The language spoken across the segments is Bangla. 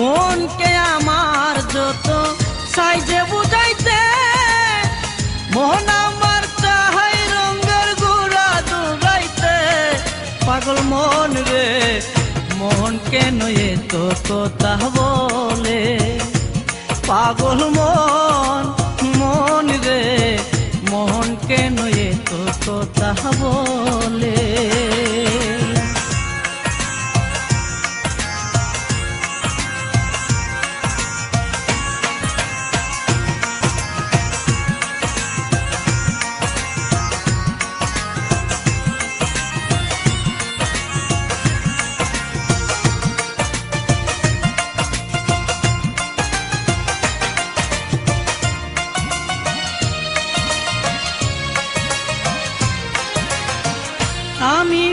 মনকে আমার যত সাইজে বুঝাইতে, মোহন আমার চাই রঙের গুড়া জুড়াইতে পাগল মন রে মন কেন তো কথা বলে। পাগল মন মন রে মন কেন তো কথা বলে।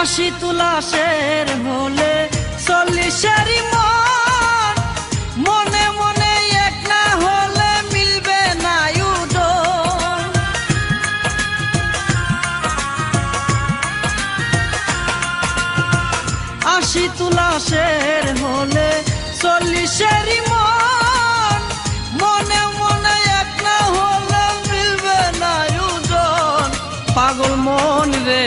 আশি তুলাশের হলে চল্লিশেরই মন। মনে মনে এক না হলে মিলবে না উদন আশি তুলাশের হলে চল্লিশেরই মন। মনে মনে এক না হলে মিলবে না উদন পাগল মন রে